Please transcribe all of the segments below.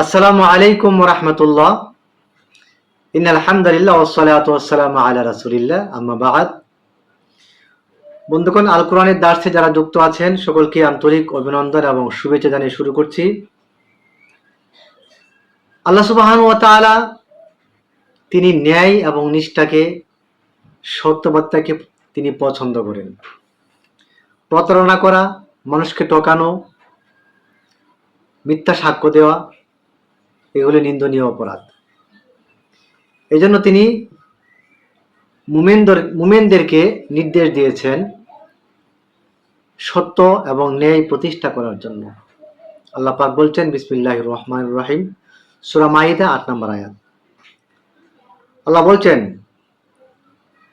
আসসালামু আলাইকুম রহমতুল্লাহ। ইন আলহামদুলিল্লাহ ওসালাত ওসালাম আলা রাসুলিল্লাহ। আম্মা বাহাদ বন্ধুগণ আল কোরআনের দার্সে যারা যুক্ত আছেন, সকলকে আন্তরিক অভিনন্দন এবং শুভেচ্ছা জানিয়ে শুরু করছি। আল্লাহ সুবাহান ও তাআলা তিনি ন্যায় এবং নিষ্ঠাকে, সত্যবার্তাকে তিনি পছন্দ করেন। প্রতারণা করা, মানুষকে টকানো মিথ্যা সাক্ষ্য দেওয়া এগুলি নিন্দনীয় অপরাধ। এই জন্য তিনি মুমেনদের, মুমেনদেরকে নির্দেশ দিয়েছেন সত্য এবং ন্যায় প্রতিষ্ঠা করার জন্য। আল্লাহ পাক বলছেন বিসমিল্লাহ রহমান রাহিম, সুরা মাইদা আট নম্বর আয়াত। আল্লাহ বলছেন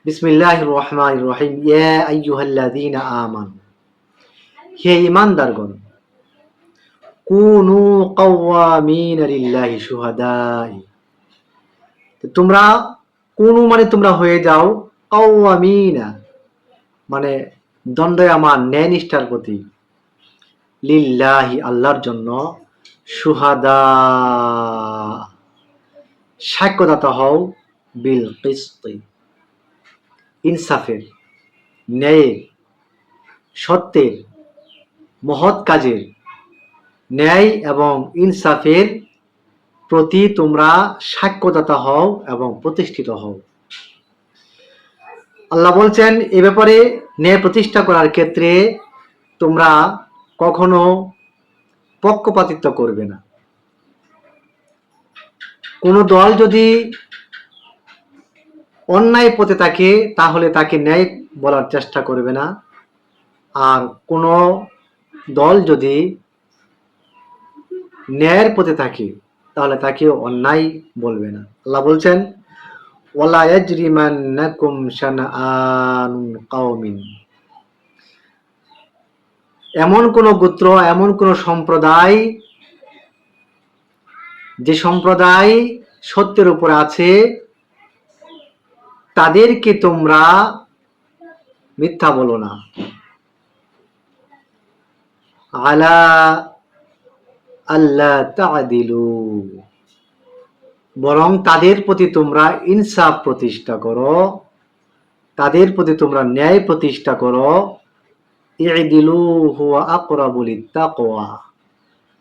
বিসমিল্লাহ রহমান রহিম, ইয়া আইয়ুহাল্লাযীনা আমানু। হে ঈমানদারগণ কুনু কাওয়ামিন লিল্লাহি শুহাদাই। তোমরা, কুনু মানে তোমরা হয়ে যাও, কাওয়ামিনা মানে দণ্ডায়মান ন্যায় নিষ্ঠার প্রতি লিল্লাহি আল্লাহর জন্য সুহাদা সাক্ষ্যদাতা হও বিল কিস্তি। ইনসাফের, ন্যায়ের, সত্যের, মহৎ কাজের ন্যায় এবং ইনসাফের প্রতি তোমরা সাক্ষ্যদাতা হও এবং প্রতিষ্ঠিত হও। আল্লাহ বলছেন, এ ব্যাপারে ন্যায় প্রতিষ্ঠা করার ক্ষেত্রে তোমরা কখনো পক্ষপাতিত্ব করবে না। কোনো দল যদি অন্যায় পথে থাকে, তাহলে তাকে ন্যায় বলার চেষ্টা করবে না। আর কোনো দল যদি ন্যায়ের পথে থাকে, তাহলে তাকে অন্যায় বলবে না। আল্লাহ বলছেন, ওয়ালা ইয়াজরিমান্নাকুম শানআন কাওমিন। এমন কোন গোত্র, এমন কোন সম্প্রদায়, যে সম্প্রদায় সত্যের উপর আছে, তাদেরকে তোমরা মিথ্যা বলো না। আলা আল্লাহ তাদিলু বরং তাদের প্রতি তোমরা ইনসাফ প্রতিষ্ঠা করো। তাদের প্রতি তোমরা ন্যায় প্রতিষ্ঠা করো। ইদিলু হুয়া আকরাবুল তাকওয়া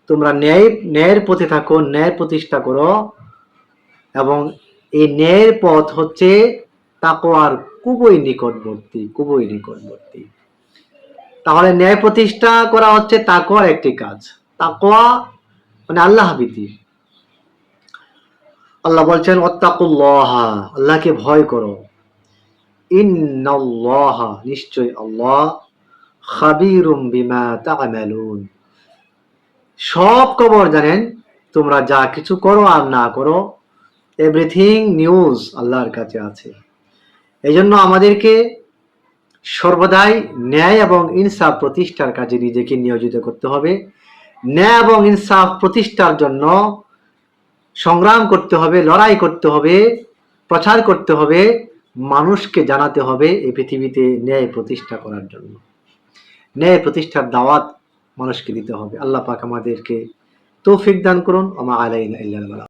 তোমরা ন্যায়, ন্যায়ের পথে থাকো, ন্যায় প্রতিষ্ঠা করো। এবং এই ন্যায়ের পথ হচ্ছে তাকোয়ার খুবই নিকটবর্তী খুবই নিকটবর্তী। তাহলে ন্যায় প্রতিষ্ঠা করা হচ্ছে তাকোয়ার একটি কাজ। তাকওয়া মানে আল্লাহ ভীতি আল্লাহ বলছেন অত্তাকুল্লাহ আল্লাহকে ভয় করো। ইন্নাল্লাহ নিশ্চয় আল্লাহ, খাবিরুম বিমা তা'মালুন সব খবর জানেন, তোমরা যা কিছু করো আর না করো এভরিথিং নিউজ আল্লাহর কাছে আছে। এই জন্য আমাদেরকে সর্বদাই ন্যায় এবং ইনসাফ প্রতিষ্ঠার কাজে নিজেকে নিয়োজিত করতে হবে। ন্যায় এবং ইনসাফ প্রতিষ্ঠার জন্য সংগ্রাম করতে হবে, লড়াই করতে হবে, প্রচার করতে হবে, মানুষকে জানাতে হবে এই পৃথিবীতে ন্যায় প্রতিষ্ঠা করার জন্য। ন্যায় প্রতিষ্ঠার দাওয়াত মানুষকে দিতে হবে। আল্লাহ পাক আমাদেরকে তৌফিক দান করুন। আমা ইল্লাল বালাগ